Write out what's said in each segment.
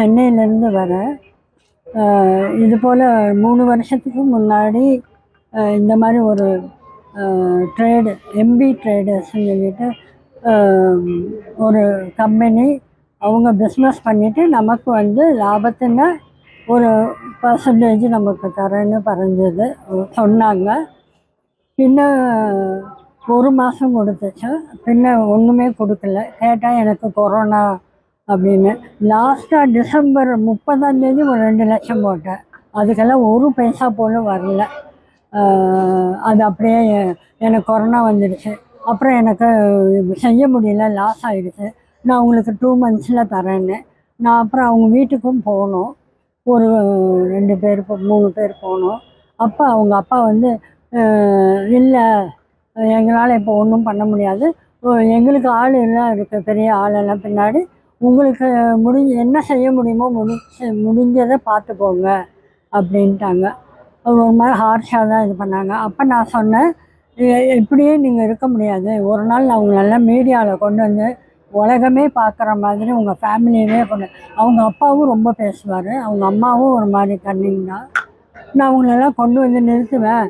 சென்னையிலேருந்து வரேன் இது போல் மூணு வருஷத்துக்கு முன்னாடி இந்த மாதிரி ஒரு ட்ரேடு எம்பி ட்ரேடர்ஸ்னு சொல்லிட்டு ஒரு கம்பெனி அவங்க பிஸ்னஸ் பண்ணிவிட்டு நமக்கு வந்து லாபத்தின ஒரு பர்சன்டேஜ் நமக்கு தரேன்னு பறஞ்சது. சொன்னாங்க. பின்ன ஒரு மாதம் கொடுத்துச்சு. பின்ன ஒன்றுமே கொடுக்கல. கேட்டால் எனக்கு கொரோனா அப்படின்னு லாஸ்ட்டாக டிசம்பர் முப்பதாம் தேதி ஒரு ரெண்டு லட்சம் போட்டேன். அதுக்கெல்லாம் ஒரு பைசா போல வரல. அது அப்படியே எனக்கு கொரோனா வந்துடுச்சு அப்புறம் எனக்கு செய்ய முடியல லாஸ் ஆகிடுச்சு நான் உங்களுக்கு டூ மந்த்ஸில் தரேன்னு. நான் அப்புறம் அவங்க வீட்டுக்கும் போனோம். ஒரு ரெண்டு பேர் போ- மூணு பேர் போனோம். அப்போ அவங்க அப்பா வந்து இல்லை எங்களால் இப்போ ஒன்றும் பண்ண முடியாது. எங்களுக்கு ஆள் எல்லாம் இருக்குது பெரிய ஆளெல்லாம் பின்னாடி. உங்களுக்கு முடிஞ்ச என்ன செய்ய முடியுமோ முடிஞ்ச முடிஞ்சதை பார்த்துக்கோங்க அப்படின்ட்டாங்க. அவங்க ஒரு மாதிரி ஹார்ஷாக தான் இது பண்ணாங்க. அப்போ நான் சொன்னேன் இப்படியே நீங்கள் இருக்க முடியாது. ஒரு நாள் நான் உங்களை மீடியாவில் கொண்டு வந்து உலகமே பார்க்குற மாதிரி உங்கள் ஃபேமிலியவே கொண்டு அவங்க அப்பாவும் ரொம்ப பேசுவார். அவங்க அம்மாவும் ஒரு மாதிரி கண்ணிங் தான். நான் அவங்களெல்லாம் கொண்டு வந்து நிறுத்துவேன்.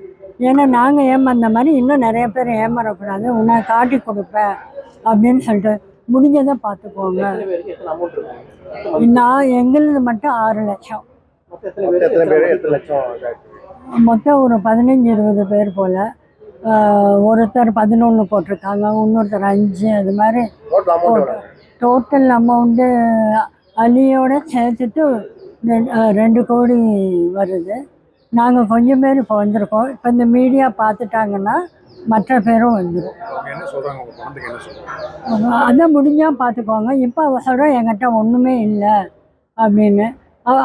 ஏன்னா நாங்கள் ஏமாந்த மாதிரி இன்னும் நிறைய பேர் ஏமாறக்கூடாது. உன்னை காட்டி கொடுப்பேன். அப்படின்னு சொல்லிட்டு முடிஞ்சதை பார்த்துக்கோங்க நான் எங்களுது மட்டும் ஆறு லட்சம். மொத்தம் ஒரு பதினஞ்சு இருபது பேர் போல். ஒருத்தர் பதினொன்று போட்டிருக்காங்க இன்னொருத்தர் அஞ்சு அது மாதிரி டோட்டல் அமௌண்ட்டு அலியோட சேர்த்துட்டு ரெண்டு கோடி வருது. நாங்கள் கொஞ்சம் பேர் இப்போ வந்திருக்கோம். இப்போ இந்த மீடியா பார்த்துட்டாங்கன்னா மற்ற பேரும் வந்துடும் அதான் முடிஞ்சால் பார்த்துக்கோங்க. இப்போ அவ சொல்கிறா என்கிட்ட ஒன்றுமே இல்லை. அப்படின்னு.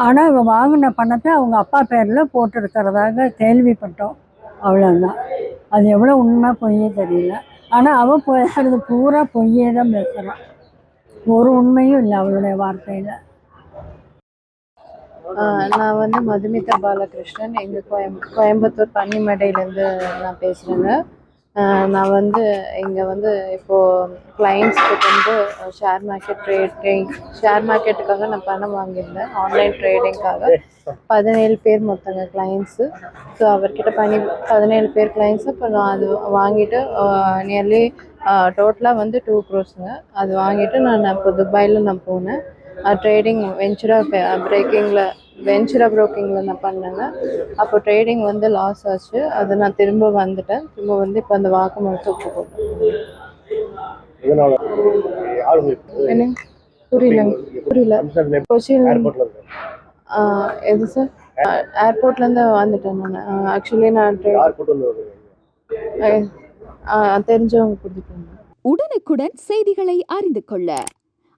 ஆனால் இவ வாங்கின பணத்தை அவங்க அப்பா பேரில் போட்டிருக்கிறதாக கேள்விப்பட்டோம். அவ்வளோதான் அது எவ்வளோ உண்மை பொய்யே தெரியல. ஆனால் அவள் பேசுறது பூரா பொய்யே தான் பேசுகிறான் ஒரு உண்மையும் இல்லை அவளுடைய வார்த்தையில். நான் வந்து மதுமிதா பாலகிருஷ்ணன். எங்கள் கோயம் கோயம்புத்தூர் பன்னிமடையிலேருந்து நான் பேசுகிறேங்க நான் வந்து இங்கே வந்து இப்போது கிளைண்ட்ஸ்க்கு வந்து ஷேர் மார்க்கெட் ட்ரேடிங் ஷேர் மார்க்கெட்டுக்காக நான் பணம் வாங்கியிருந்தேன். ஆன்லைன் ட்ரேடிங்காக பதினேழு பேர் மொத்தங்க கிளைண்ட்ஸு ஸோ அவர்கிட்ட பண்ணி பதினேழு பேர் கிளைண்ட்ஸு இப்போ நான் அது வாங்கிட்டு நியர்லி டோட்டலாக வந்து டூ க்ரோஸுங்க அது வாங்கிட்டு நான் இப்போ துபாயில் நான் போனேன். ட்ரேடிங் வெஞ்சுராக பிரேக்கிங்கில் வெஞ்சுரா ப்ரோக்கிங்கில் நான் பண்ணேங்க. அப்போ ட்ரேடிங் வந்து லாஸ் ஆச்சு. அது நான் திரும்ப வந்துட்டேன். திரும்ப வந்து இப்போ அந்த வாக்குமூலத்தை ஒப்பு போட்டேன் இதனால யார் உங்களுக்கு என்ன? புரியலங்க புரியல. கொச்சின் எது சார்? ஏர்போர்ட்லேருந்து வந்துட்டேன் நான். ஆக்சுவலி நான் தெரிஞ்சவங்க கொடுத்துட்டாங்க உடனுக்குடன் செய்திகளை அறிந்து கொள்ள